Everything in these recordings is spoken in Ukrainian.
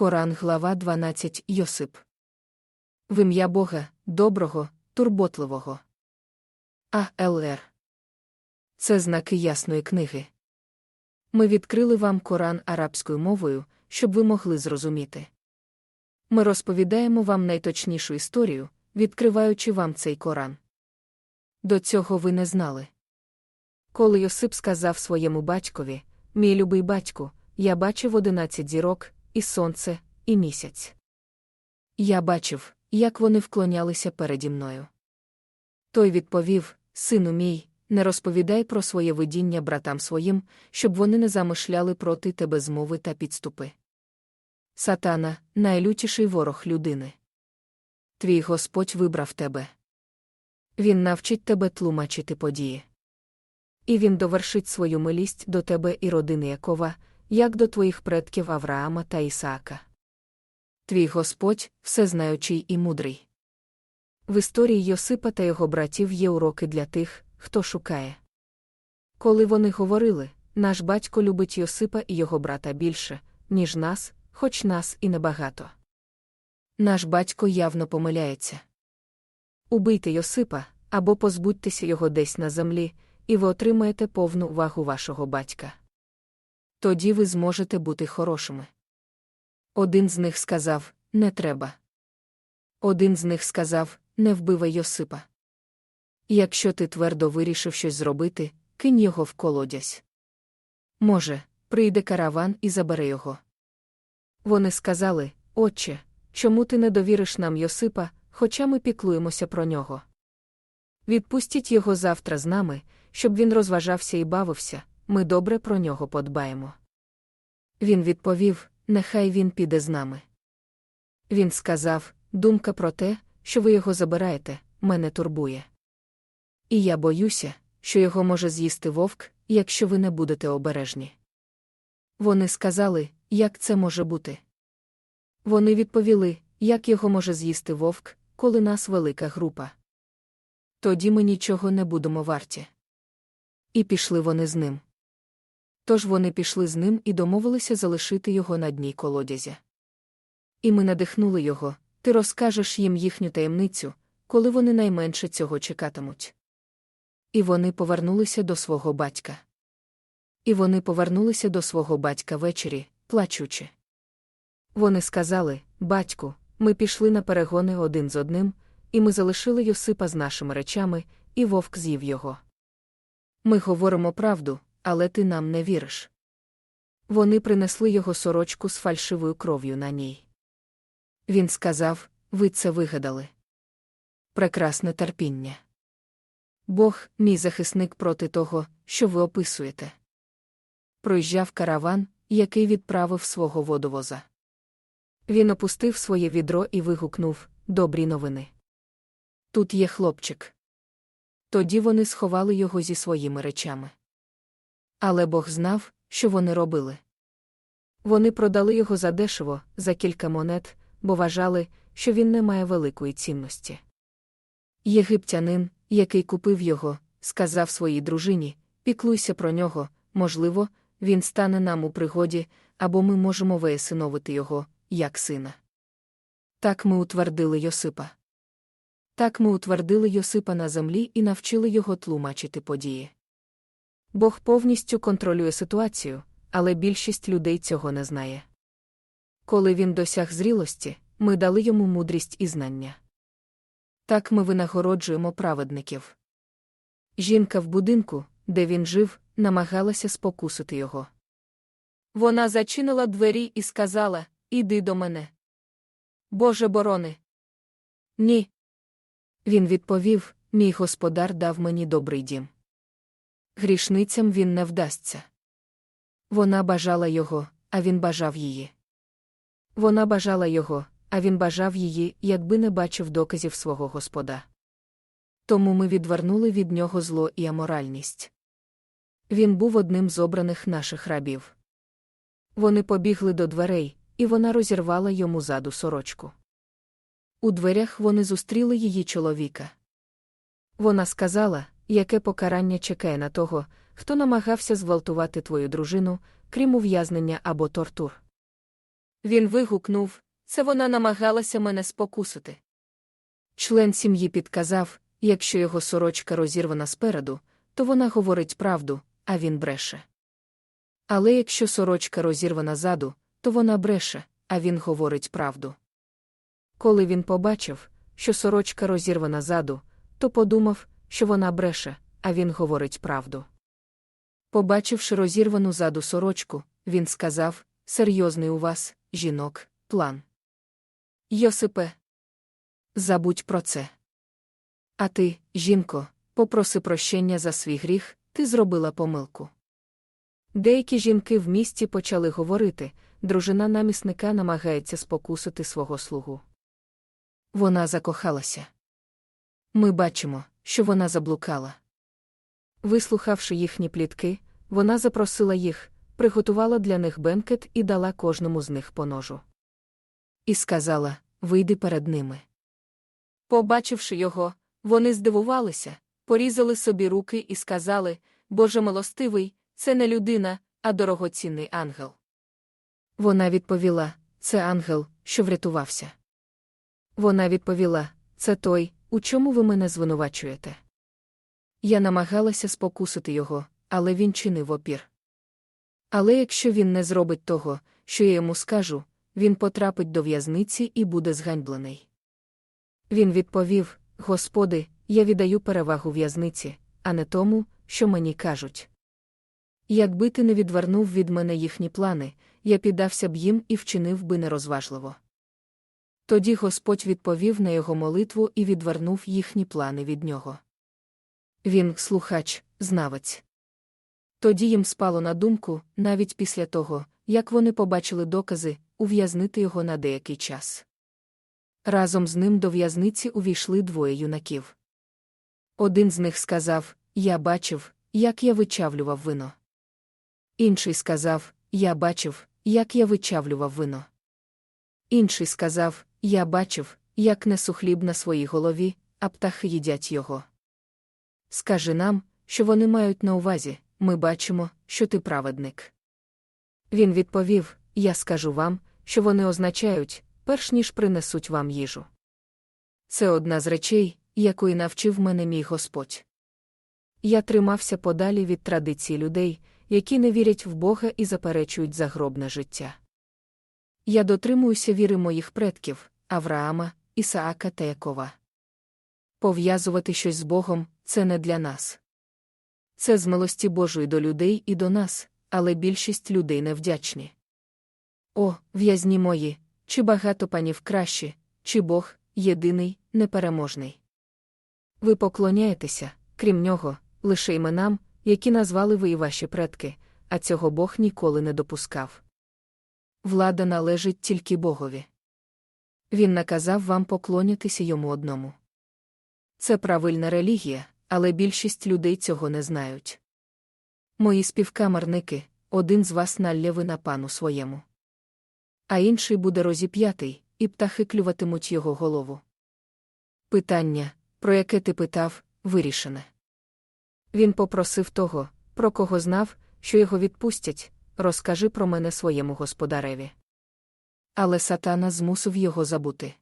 Коран, глава 12 Йосип. В ім'я Бога, доброго, турботливого. А.Л.Р. Це знаки ясної книги. Ми відкрили вам Коран арабською мовою, щоб ви могли зрозуміти. Ми розповідаємо вам найточнішу історію, відкриваючи вам цей Коран. До цього ви не знали. Коли Йосип сказав своєму батькові, мій любий батьку, я бачив одинадцять зірок, і сонце, і місяць. Я бачив, як вони вклонялися переді мною. Той відповів: Сину мій, не розповідай про своє видіння братам своїм, щоб вони не замишляли проти тебе змови та підступи. Сатана найлютіший ворог людини. Твій Господь вибрав тебе. Він навчить тебе тлумачити події. І він довершить свою милість до тебе і родини Якова, як до твоїх предків Авраама та Ісаака. Твій Господь, всезнаючий і мудрий. В історії Йосипа та його братів є уроки для тих, хто шукає. Коли вони говорили, наш батько любить Йосипа і його брата більше, ніж нас, хоч нас і небагато. Наш батько явно помиляється. Убийте Йосипа або позбудьтеся його десь на землі, і ви отримаєте повну увагу вашого батька. Тоді ви зможете бути хорошими. Один з них сказав не треба. Один з них сказав не вбивай Йосипа. Якщо ти твердо вирішив щось зробити, кинь його в колодязь. Може, прийде караван і забере його. Вони сказали Отче, чому ти не довіриш нам Йосипа, хоча ми піклуємося про нього? Відпустіть його завтра з нами, щоб він розважався і бавився, ми добре про нього подбаємо. Він відповів Нехай він піде з нами. Він сказав Думка про те, що ви його забираєте, мене турбує. І я боюся, що його може з'їсти вовк, якщо ви не будете обережні. Вони сказали, як це може бути. Вони відповіли, як його може з'їсти вовк, коли нас велика група. Тоді ми нічого не будемо варті. І пішли вони з ним. Тож вони пішли з ним і домовилися залишити його на дні колодязя. І ми надихнули його, ти розкажеш їм їхню таємницю, коли вони найменше цього чекатимуть. І вони повернулися до свого батька. І вони повернулися до свого батька ввечері, плачучи. Вони сказали Батьку, ми пішли на перегони один з одним, і ми залишили Йосипа з нашими речами, і вовк з'їв його. Ми говоримо правду, але ти нам не віриш. Вони принесли його сорочку з фальшивою кров'ю на ній. Він сказав ви це вигадали. Прекрасне терпіння. Бог, мій захисник проти того, що ви описуєте. Проїжджав караван, який відправив свого водовоза. Він опустив своє відро і вигукнув Добрі новини. Тут є хлопчик. Тоді вони сховали його зі своїми речами. Але Бог знав, що вони робили. Вони продали його задешево, за кілька монет, бо вважали, що він не має великої цінності. Єгиптянин, який купив його, сказав своїй дружині піклуйся про нього, можливо, він стане нам у пригоді, або ми можемо виесиновити його, як сина. Так ми утвердили Йосипа. Так ми утвердили Йосипа на землі і навчили його тлумачити події. Бог повністю контролює ситуацію, але більшість людей цього не знає. Коли він досяг зрілості, ми дали йому мудрість і знання. Так ми винагороджуємо праведників. Жінка в будинку, де він жив, намагалася спокусити його. Вона зачинила двері і сказала Іди до мене. Боже борони. Ні. Він відповів Мій господар дав мені добрий дім. Грішницям він не вдасться. Вона бажала його, а він бажав її. Вона бажала його, а він бажав її, якби не бачив доказів свого господа. Тому ми відвернули від нього зло і аморальність. Він був одним з обраних наших рабів. Вони побігли до дверей, і вона розірвала йому заду сорочку. У дверях вони зустріли її чоловіка. Вона сказала, яке покарання чекає на того, хто намагався зґвалтувати твою дружину, крім ув'язнення або тортур. Він вигукнув це вона намагалася мене спокусити. Член сім'ї підказав якщо його сорочка розірвана спереду, то вона говорить правду, а він бреше. Але якщо сорочка розірвана ззаду, то вона бреше, а він говорить правду. Коли він побачив, що сорочка розірвана ззаду, то подумав, що вона бреше, а він говорить правду. Побачивши розірвану заду сорочку, він сказав серйозний у вас, жінок, план. Йосипе, забудь про це. А ти, жінко, попроси прощення за свій гріх, ти зробила помилку. Деякі жінки в місті почали говорити дружина намісника намагається спокусити свого слугу. Вона закохалася. Ми бачимо, що вона заблукала. Вислухавши їхні плітки, вона запросила їх, приготувала для них бенкет і дала кожному з них по ножу. І сказала Вийди перед ними. Побачивши його, вони здивувалися, порізали собі руки і сказали Боже милостивий, це не людина, а дорогоцінний ангел. Вона відповіла це ангел, що врятувався. Вона відповіла це той, у чому ви мене звинувачуєте. Я намагалася спокусити його, але він чинив опір. Але якщо він не зробить того, що я йому скажу, він потрапить до в'язниці і буде зганьблений. Він відповів Господи, я віддаю перевагу в'язниці, а не тому, що мені кажуть. Якби ти не відвернув від мене їхні плани, я піддався б їм і вчинив би нерозважливо. Тоді Господь відповів на його молитву і відвернув їхні плани від нього. Він, слухач, знавець. Тоді їм спало на думку, навіть після того, як вони побачили докази, ув'язнити його на деякий час. Разом з ним до в'язниці увійшли двоє юнаків. Один з них сказав Я бачив, як я вичавлював вино. Інший сказав Я бачив, як я вичавлював вино. Інший сказав Я бачив, як несу хліб на своїй голові, а птахи їдять його. Скажи нам, що вони мають на увазі, ми бачимо, що ти праведник. Він відповів Я скажу вам, що вони означають, перш ніж принесуть вам їжу. Це одна з речей, якої навчив мене мій Господь. Я тримався подалі від традицій людей, які не вірять в Бога і заперечують загробне життя. Я дотримуюся віри моїх предків Авраама, Ісаака та Якова. Пов'язувати щось з Богом це не для нас. Це з милості Божої до людей і до нас, але більшість людей невдячні. О, в'язні мої, чи багато панів кращі, чи Бог єдиний, непереможний. Ви поклоняєтеся, крім нього, лише іменам, які назвали ви і ваші предки, а цього Бог ніколи не допускав. Влада належить тільки Богові. Він наказав вам поклонятися йому одному. Це правильна релігія, але більшість людей цього не знають. Мої співкамерники, один з вас налє вина пану своєму а інший буде розіп'ятий, і птахи клюватимуть його голову. Питання, про яке ти питав, вирішене. Він попросив того, про кого знав, що його відпустять, розкажи про мене своєму господареві. Але сатана змусив його забути.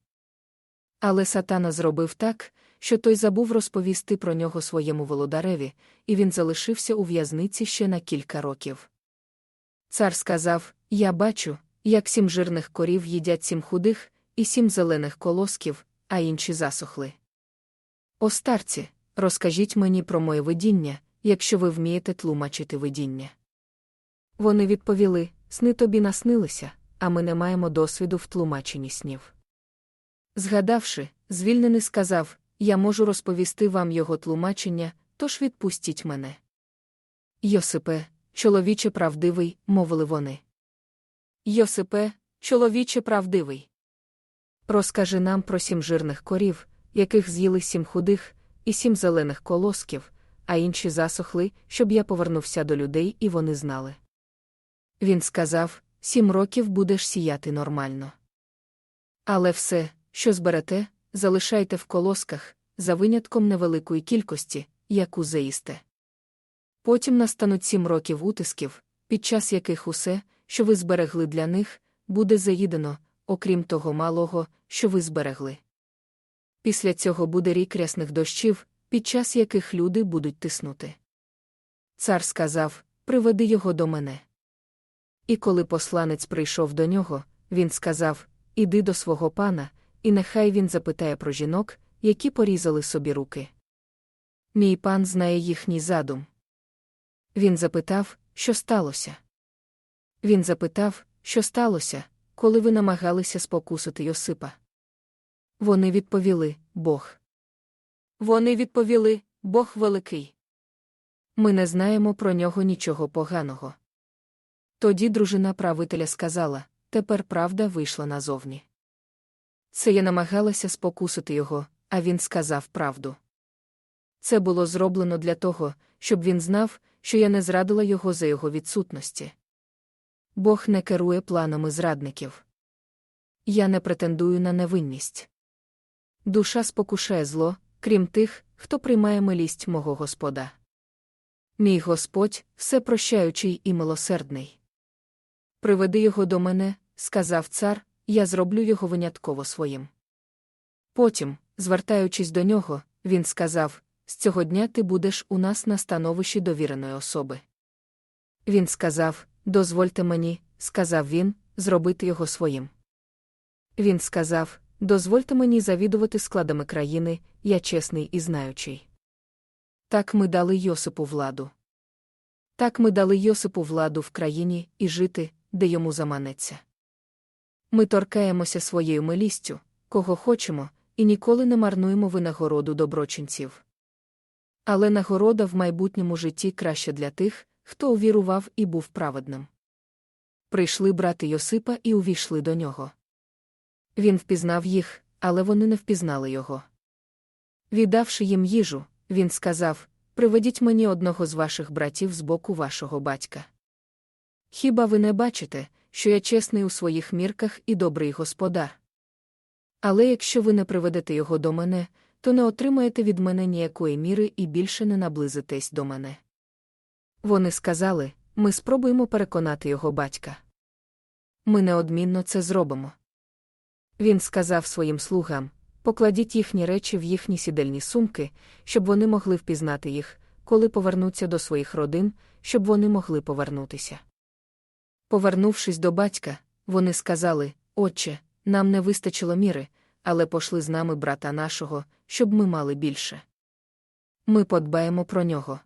Але сатана зробив так, що той забув розповісти про нього своєму володареві, і він залишився у в'язниці ще на кілька років. Цар сказав Я бачу, як сім жирних корів їдять сім худих, і сім зелених колосків, а інші засохли. О старці, розкажіть мені про моє видіння, якщо ви вмієте тлумачити видіння. Вони відповіли сни тобі наснилися, а ми не маємо досвіду в тлумаченні снів. Згадавши, звільнений сказав Я можу розповісти вам його тлумачення, тож відпустіть мене. Йосипе, чоловіче правдивий, мовили вони. Йосипе, чоловіче правдивий. Розкажи нам про сім жирних корів, яких з'їли сім худих, і сім зелених колосків, а інші засохли, щоб я повернувся до людей і вони знали. Він сказав сім років будеш сіяти нормально. Але все, що зберете, залишайте в колосках, за винятком невеликої кількості, яку заїсте. Потім настануть сім років утисків, під час яких усе, що ви зберегли для них, буде заїдено, окрім того малого, що ви зберегли. Після цього буде рік рясних дощів, під час яких люди будуть тиснути. Цар сказав Приведи його до мене. І коли посланець прийшов до нього, він сказав Іди до свого пана, і нехай він запитає про жінок, які порізали собі руки. Мій пан знає їхній задум. Він запитав, що сталося. Він запитав, що сталося, коли ви намагалися спокусити Йосипа. Вони відповіли Бог. Вони відповіли Бог великий. Ми не знаємо про нього нічого поганого. Тоді дружина правителя сказала тепер правда вийшла назовні. Це я намагалася спокусити його, а він сказав правду. Це було зроблено для того, щоб він знав, що я не зрадила його за його відсутності. Бог не керує планами зрадників. Я не претендую на невинність. Душа спокушає зло, крім тих, хто приймає милість мого Господа. Мій Господь всепрощаючий і милосердний. Приведи його до мене, сказав цар, я зроблю його винятково своїм. Потім, звертаючись до нього, він сказав з цього дня ти будеш у нас на становищі довіреної особи. Він сказав Дозвольте мені, сказав він, зробити його своїм. Він сказав Дозвольте мені завідувати складами країни, я чесний і знаючий. Так ми дали Йосипу владу. Так ми дали Йосипу владу в країні і жити, де йому заманеться. Ми торкаємося своєю милістю, кого хочемо, і ніколи не марнуємо винагороду доброчинців. Але нагорода в майбутньому житті краще для тих, хто увірував і був праведним. Прийшли брати Йосипа і увійшли до нього. Він впізнав їх, але вони не впізнали його. Віддавши їм їжу, він сказав Приведіть мені одного з ваших братів з боку вашого батька. Хіба ви не бачите, що я чесний у своїх мірках і добрий господар? Але якщо ви не приведете його до мене, то не отримаєте від мене ніякої міри і більше не наблизитесь до мене. Вони сказали ми спробуємо переконати його батька. Ми неодмінно це зробимо. Він сказав своїм слугам покладіть їхні речі в їхні сідельні сумки, щоб вони могли впізнати їх, коли повернуться до своїх родин, щоб вони могли повернутися. Повернувшись до батька, вони сказали Отче, нам не вистачило міри, але пошли з нами брата нашого, щоб ми мали більше. Ми подбаємо про нього.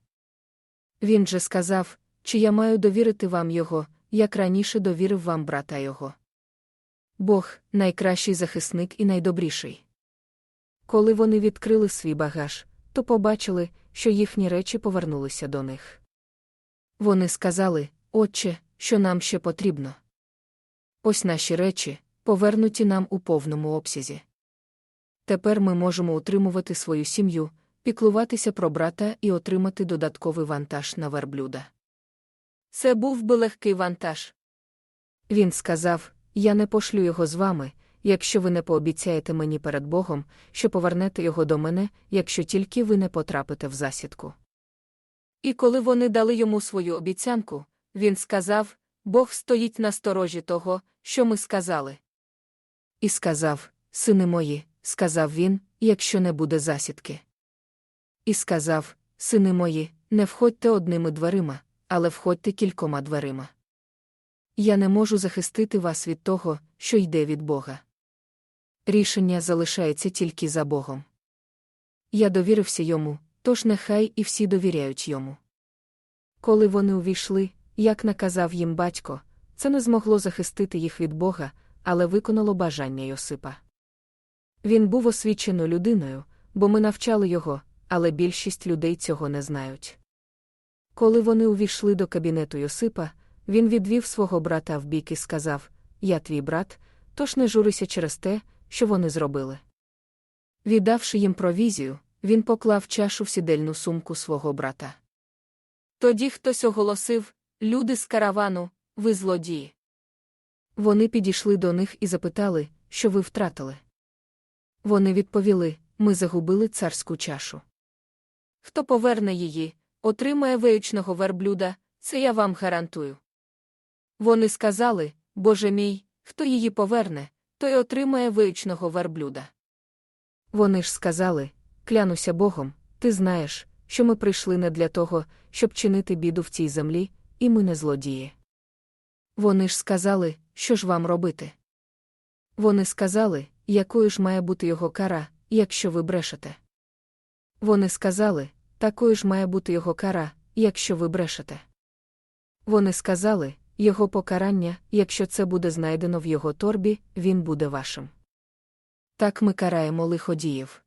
Він же сказав, чи я маю довірити вам його, як раніше довірив вам брата його. Бог найкращий захисник і найдобріший. Коли вони відкрили свій багаж, то побачили, що їхні речі повернулися до них. Вони сказали Отче, що нам ще потрібно. Ось наші речі, повернуті нам у повному обсязі. Тепер ми можемо утримувати свою сім'ю, піклуватися про брата і отримати додатковий вантаж на верблюда. Це був би легкий вантаж. Він сказав Я не пошлю його з вами, якщо ви не пообіцяєте мені перед Богом, що повернете його до мене, якщо тільки ви не потрапите в засідку. І коли вони дали йому свою обіцянку, він сказав Бог стоїть на сторожі того, що ми сказали. І сказав Сини мої, сказав він, якщо не буде засідки. І сказав Сини мої, не входьте одними дверима, але входьте кількома дверима. Я не можу захистити вас від того, що йде від Бога. Рішення залишається тільки за Богом. Я довірився йому, тож нехай і всі довіряють йому. Коли вони увійшли, як наказав їм батько, це не змогло захистити їх від Бога, але виконало бажання Йосипа. Він був освіченою людиною, бо ми навчали його, але більшість людей цього не знають. Коли вони увійшли до кабінету Йосипа, він відвів свого брата в бік і сказав Я твій брат, тож не журися через те, що вони зробили. Віддавши їм провізію, він поклав чашу в сідельну сумку свого брата. Тоді хтось оголосив Люди з каравану, ви злодії. Вони підійшли до них і запитали, що ви втратили. Вони відповіли ми загубили царську чашу. Хто поверне її, отримає виючного верблюда, це я вам гарантую. Вони сказали Боже мій, хто її поверне, той отримає вичного верблюда. Вони ж сказали клянуся Богом, ти знаєш, що ми прийшли не для того, щоб чинити біду в цій землі, і ми не злодії. Вони ж сказали, що ж вам робити. Вони сказали, якою ж має бути його кара, якщо ви брешете. Вони сказали, такою ж має бути його кара, якщо ви брешете. Вони сказали, його покарання, якщо це буде знайдено в його торбі, він буде вашим. Так ми караємо лиходіїв.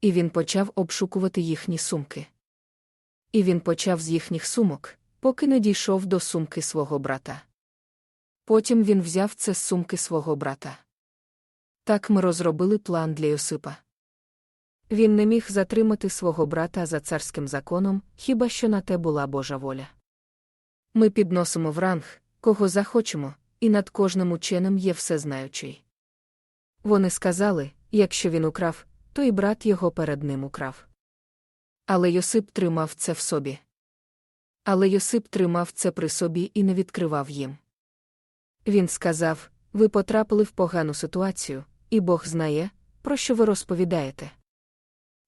І він почав обшукувати їхні сумки. І він почав з їхніх сумок, поки не дійшов до сумки свого брата. Потім він взяв це з сумки свого брата. Так ми розробили план для Йосипа. Він не міг затримати свого брата за царським законом, хіба що на те була Божа воля. Ми підносимо в ранг, кого захочемо, і над кожним ученим є всезнаючий. Вони сказали якщо він украв, то і брат його перед ним украв. Але Йосип тримав це в собі. Але Йосип тримав це при собі і не відкривав їм. Він сказав ви потрапили в погану ситуацію, і Бог знає, про що ви розповідаєте.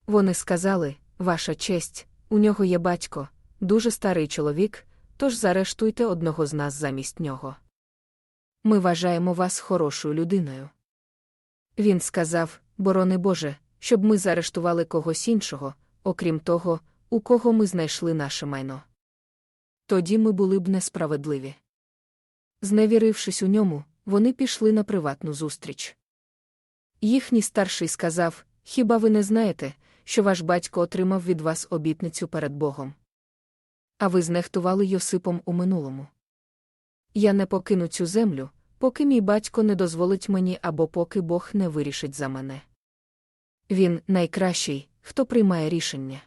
Вони сказали Ваша честь, у нього є батько, дуже старий чоловік, тож заарештуйте одного з нас замість нього. Ми вважаємо вас хорошою людиною. Він сказав Борони Боже, щоб ми заарештували когось іншого, окрім того, у кого ми знайшли наше майно. Тоді ми були б несправедливі. Зневірившись у ньому, вони пішли на приватну зустріч. Їхній старший сказав Хіба ви не знаєте, що ваш батько отримав від вас обітницю перед Богом? А ви знехтували Йосипом у минулому. Я не покину цю землю, поки мій батько не дозволить мені або поки Бог не вирішить за мене. Він найкращий, хто приймає рішення.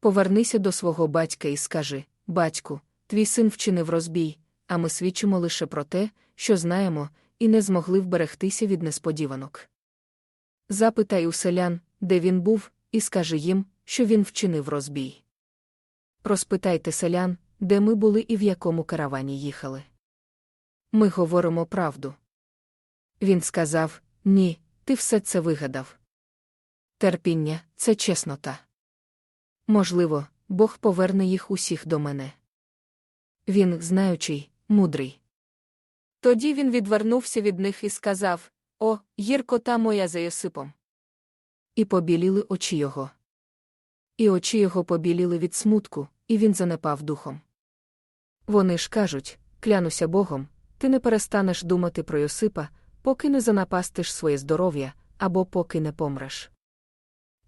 Повернися до свого батька і скажи Батьку, твій син вчинив розбій, а ми свідчимо лише про те, що знаємо, і не змогли вберегтися від несподіванок. Запитай у селян, де він був, і скажи їм, що він вчинив розбій. Розпитайте селян, де ми були і в якому каравані їхали. Ми говоримо правду. Він сказав Ні, ти все це вигадав. Терпіння це чеснота. Можливо, Бог поверне їх усіх до мене. Він, знаючий, мудрий. Тоді він відвернувся від них і сказав О, гіркота моя за Йосипом. І побіліли очі його. І очі його побіліли від смутку, і він занепав духом. Вони ж кажуть клянуся Богом, ти не перестанеш думати про Йосипа, поки не занапастиш своє здоров'я або поки не помреш.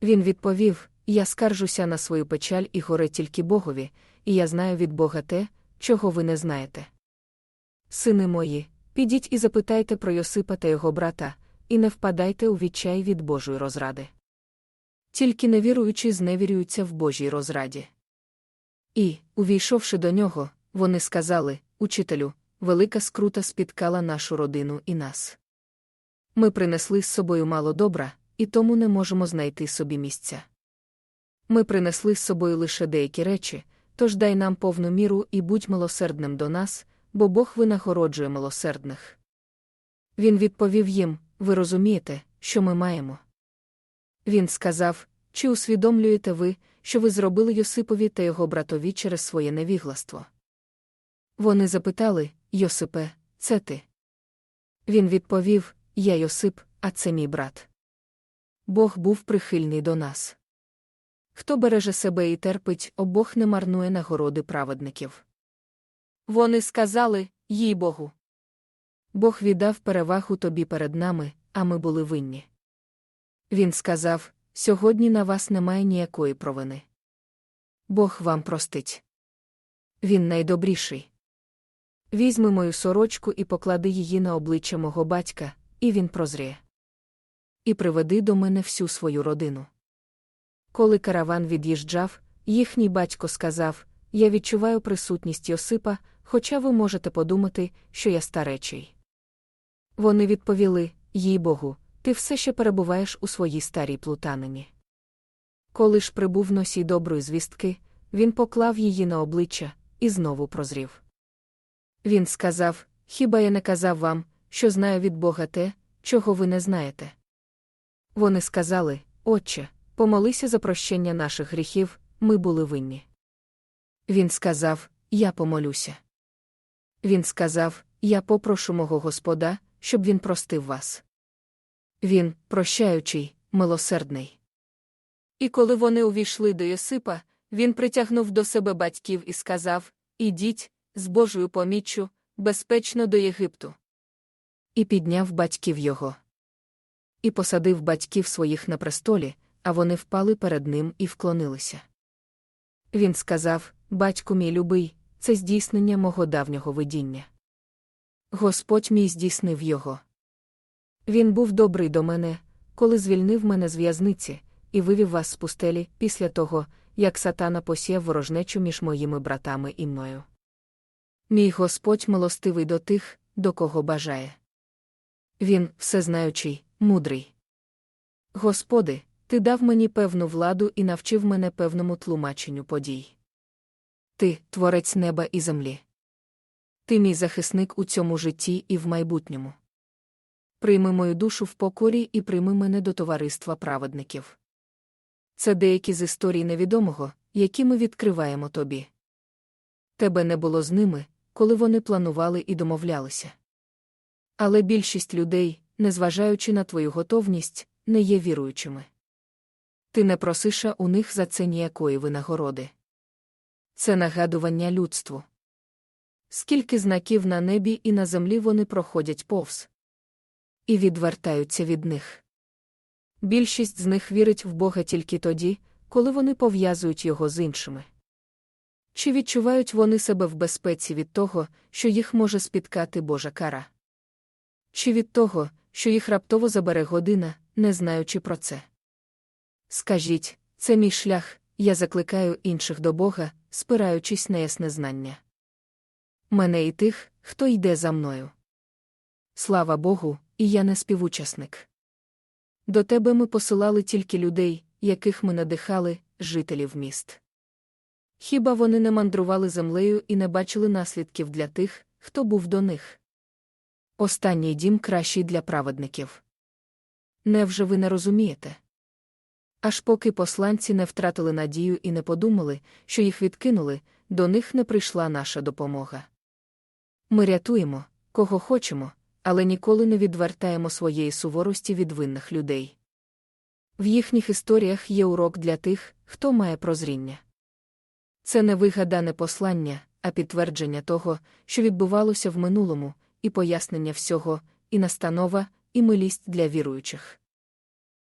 Він відповів Я скаржуся на свою печаль і горе тільки Богові, і я знаю від Бога те, чого ви не знаєте. Сини мої, підіть і запитайте про Йосипа та його брата, і не впадайте у відчай від Божої розради. Тільки невіруючі зневірюються в Божій розраді. І, увійшовши до нього, вони сказали Учителю, велика скрута спіткала нашу родину і нас. Ми принесли з собою мало добра, і тому не можемо знайти собі місця. Ми принесли з собою лише деякі речі, тож дай нам повну міру і будь милосердним до нас, бо Бог винагороджує милосердних. Він відповів їм Ви розумієте, що ми маємо. Він сказав Чи усвідомлюєте ви, що ви зробили Йосипові та його братові через своє невігластво? Вони запитали Йосипе, це ти. Він відповів Я Йосип, а це мій брат. Бог був прихильний до нас. Хто береже себе і терпить, обох не марнує нагороди праведників. Вони сказали, їй Богу. Бог віддав перевагу тобі перед нами, а ми були винні. Він сказав сьогодні на вас немає ніякої провини. Бог вам простить. Він найдобріший. Візьми мою сорочку і поклади її на обличчя мого батька, і він прозріє. І приведи до мене всю свою родину. Коли караван від'їжджав, їхній батько сказав Я відчуваю присутність Йосипа, хоча ви можете подумати, що я старечий. Вони відповіли їй Богу, ти все ще перебуваєш у своїй старій плутанині. Коли ж прибув носій доброї звістки, він поклав її на обличчя і знову прозрів. Він сказав хіба я не казав вам, що знаю від Бога те, чого ви не знаєте? Вони сказали, Отче, помолися за прощення наших гріхів, ми були винні. Він сказав, Я помолюся. Він сказав, Я попрошу мого Господа, щоб він простив вас. Він, прощаючий, милосердний. І коли вони увійшли до Йосипа, він притягнув до себе батьків і сказав Ідіть, з Божою поміччю, безпечно до Єгипту. І підняв батьків його. І посадив батьків своїх на престолі, а вони впали перед ним і вклонилися. Він сказав Батьку мій любий, це здійснення мого давнього видіння. Господь мій здійснив його. Він був добрий до мене, коли звільнив мене з в'язниці, і вивів вас з пустелі після того, як сатана посіяв ворожнечу між моїми братами і мною. Мій Господь милостивий до тих, до кого бажає. Він, всезнаючий, мудрий. Господи, Ти дав мені певну владу і навчив мене певному тлумаченню подій. Ти, творець неба і землі. Ти мій захисник у цьому житті і в майбутньому. Прийми мою душу в покорі і прийми мене до товариства праведників. Це деякі з історій невідомого, які ми відкриваємо тобі. Тебе не було з ними, коли вони планували і домовлялися. Але більшість людей, незважаючи на твою готовність, не є віруючими. Ти не просиша у них за це ніякої винагороди. Це нагадування людству. Скільки знаків на небі і на землі вони проходять повз і відвертаються від них. Більшість з них вірить в Бога тільки тоді, коли вони пов'язують його з іншими. Чи відчувають вони себе в безпеці від того, що їх може спіткати Божа кара? Чи від того, що їх раптово забере година, не знаючи про це? Скажіть, це мій шлях, я закликаю інших до Бога, спираючись на ясне знання. Мене і тих, хто йде за мною. Слава Богу, і я не співучасник. До тебе ми посилали тільки людей, яких ми надихали, жителів міст. Хіба вони не мандрували землею і не бачили наслідків для тих, хто був до них? Останній дім кращий для праведників. Невже ви не розумієте? Аж поки посланці не втратили надію і не подумали, що їх відкинули, до них не прийшла наша допомога. Ми рятуємо, кого хочемо, але ніколи не відвертаємо своєї суворості від винних людей. В їхніх історіях є урок для тих, хто має прозріння. Це не вигадане послання, а підтвердження того, що відбувалося в минулому, і пояснення всього, і настанова, і милість для віруючих.